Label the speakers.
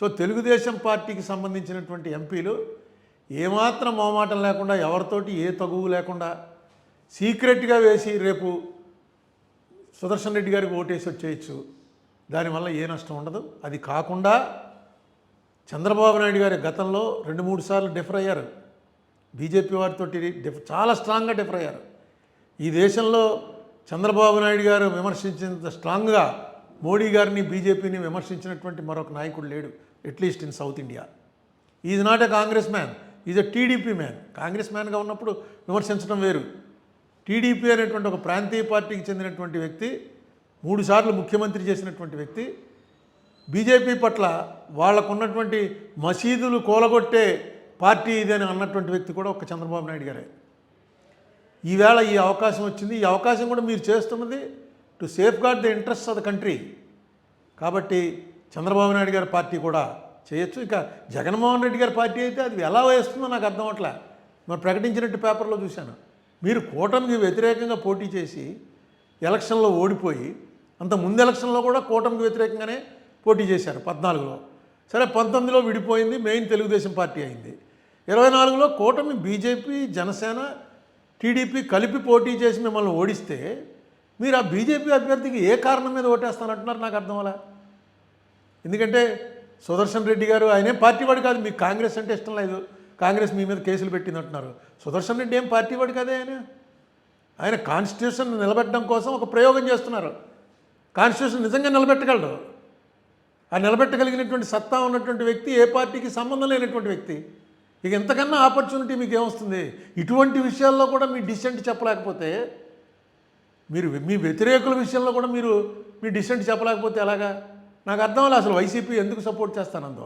Speaker 1: So Telugu Desam పార్టీకి సంబంధించినటువంటి ఎంపీలు ఏమాత్రం మొహమాటం లేకుండా ఎవరితోటి ఏ తగువు లేకుండా సీక్రెట్గా వేసి రేపు సుదర్శన్ రెడ్డి గారికి ఓటేసి వచ్చేయచ్చు. దానివల్ల ఏ నష్టం ఉండదు. అది కాకుండా చంద్రబాబు నాయుడు గారి గతంలో రెండు మూడు సార్లు డిఫర్ అయ్యారు. బీజేపీ వారితో డిఫ్ చాలా స్ట్రాంగ్గా డిఫర్ అయ్యారు. ఈ దేశంలో చంద్రబాబు నాయుడు గారు విమర్శించినంత స్ట్రాంగ్గా మోడీ గారిని బీజేపీని విమర్శించినటువంటి మరొక నాయకుడు లేడు. At least in south India is not a Congress man is a TDP man Congress మ్యాన్గా ఉన్నప్పుడు విమర్శించడం వేరు. టీడీపీ అనేటువంటి ఒక ప్రాంతీయ పార్టీకి చెందినటువంటి వ్యక్తి మూడుసార్లు ముఖ్యమంత్రి చేసినటువంటి వ్యక్తి బీజేపీ పట్ల వాళ్ళకున్నటువంటి మసీదులు కూలగొట్టే పార్టీ ఇది అని అన్నటువంటి వ్యక్తి కూడా ఒక చంద్రబాబు నాయుడు గారే. ఈవేళ ఈ అవకాశం వచ్చింది. ఈ అవకాశం కూడా మీరు చేస్తున్నది to safeguard the interest of the country కాబట్టి చంద్రబాబు నాయుడు గారి పార్టీ కూడా చేయొచ్చు. ఇక జగన్మోహన్ రెడ్డి గారి పార్టీ అయితే అది ఎలా వేస్తుందో నాకు అర్థం అవట్లే. మరి ప్రకటించినట్టు పేపర్లో చూశాను. మీరు కూటమికి వ్యతిరేకంగా పోటీ చేసి ఎలక్షన్లో ఓడిపోయి అంత ముందు ఎలక్షన్లో కూడా కూటమికి వ్యతిరేకంగానే పోటీ చేశారు పద్నాలుగులో. సరే పంతొమ్మిదిలో విడిపోయింది మెయిన్ తెలుగుదేశం పార్టీ అయింది. ఇరవై నాలుగులో కూటమి బీజేపీ జనసేన టీడీపీ కలిపి పోటీ చేసి మిమ్మల్ని ఓడిస్తే మీరు ఆ బీజేపీ అభ్యర్థికి ఏ కారణం మీద ఓటేస్తానంటున్నారు నాకు అర్థం అలా ఎందుకంటే సుదర్శన్ రెడ్డి గారు ఆయనే పార్టీ వాడు కాదు. మీకు కాంగ్రెస్ అంటే ఇష్టం లేదు. కాంగ్రెస్ మీ మీద కేసులు పెట్టిందంటున్నారు. సుదర్శన్ రెడ్డి ఏం పార్టీ వాడు కాదే ఆయన? ఆయన కాన్స్టిట్యూషన్ నిలబెట్టడం కోసం ఒక ప్రయోగం చేస్తున్నారు. కాన్స్టిట్యూషన్ నిజంగా నిలబెట్టగలడు. ఆ నిలబెట్టగలిగినటువంటి సత్తా ఉన్నటువంటి వ్యక్తి ఏ పార్టీకి సంబంధం లేనటువంటి వ్యక్తి. ఇక ఎంతకన్నా ఆపర్చునిటీ మీకు ఏమొస్తుంది? ఇటువంటి విషయాల్లో కూడా మీ డిసెంట్ చెప్పలేకపోతే మీరు మీ వ్యతిరేకుల విషయంలో కూడా మీరు మీ డిసెంట్ చెప్పలేకపోతే ఎలాగా? నాకు అర్థం అవ్వాలి అసలు వైసీపీ ఎందుకు సపోర్ట్ చేస్తానందో.